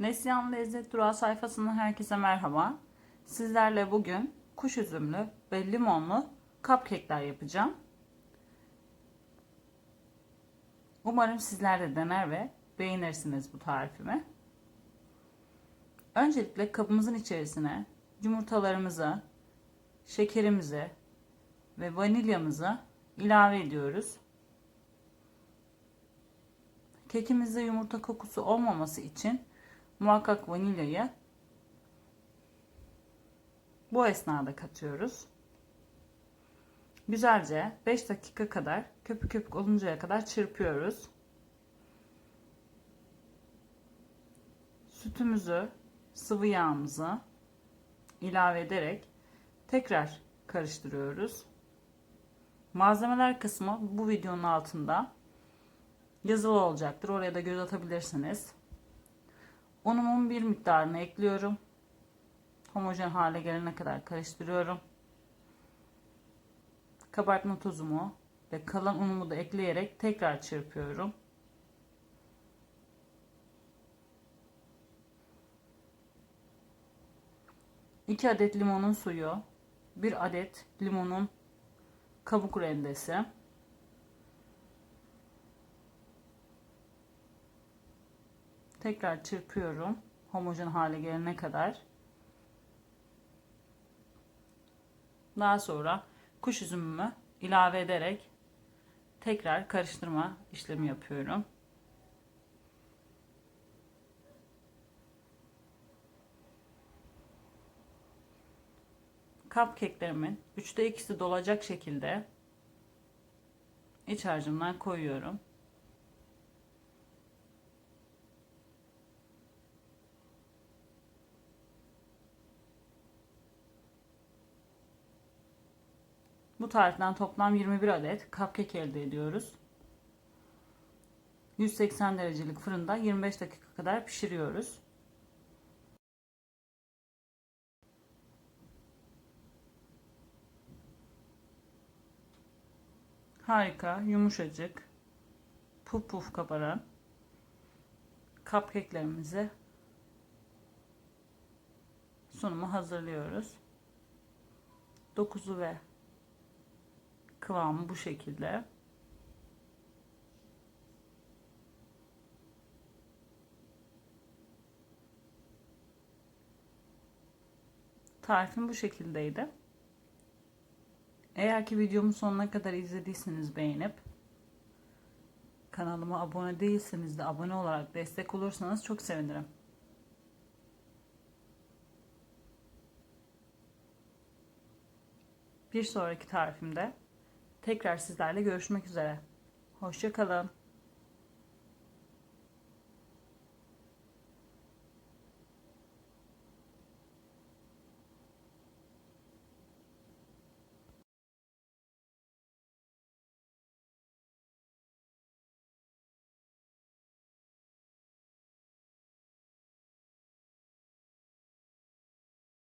Neslihan Lezzet Durağı sayfasından herkese merhaba. Sizlerle bugün kuş üzümlü ve limonlu cupcake'ler yapacağım. Umarım sizler de dener ve beğenirsiniz bu tarifimi. Öncelikle kabımızın içerisine yumurtalarımızı, şekerimizi ve vanilyamızı ilave ediyoruz. Kekimizde yumurta kokusu olmaması için muhakkak vanilyayı bu esnada katıyoruz. Güzelce 5 dakika kadar köpük köpük oluncaya kadar çırpıyoruz. Sütümüzü, sıvı yağımızı ilave ederek tekrar karıştırıyoruz. Malzemeler kısmı bu videonun altında yazılı olacaktır. Oraya da göz atabilirsiniz. Unumun bir miktarını ekliyorum. Homojen hale gelene kadar karıştırıyorum. Kabartma tozumu ve kalan unumu da ekleyerek tekrar çırpıyorum. İki adet limonun suyu, bir adet limonun kabuk rendesi, Tekrar çırpıyorum. Homojen hale gelene kadar. Daha sonra kuş üzümümü ilave ederek tekrar karıştırma işlemi yapıyorum. Cupcake'lerimin 3'te 2'si dolacak şekilde iç harcımdan koyuyorum. Bu tariften toplam 21 adet cupcake elde ediyoruz. 180 derecelik fırında 25 dakika kadar pişiriyoruz. Harika, yumuşacık, puf puf kabaran cupcake'lerimizi sunumu hazırlıyoruz. Dokuzu ve kıvamı bu şekilde. Tarifim bu şekildeydi. Eğer ki videomun sonuna kadar izlediyseniz beğenip kanalıma abone değilseniz de abone olarak destek olursanız çok sevinirim. Bir sonraki tarifimde tekrar sizlerle görüşmek üzere. Hoşçakalın.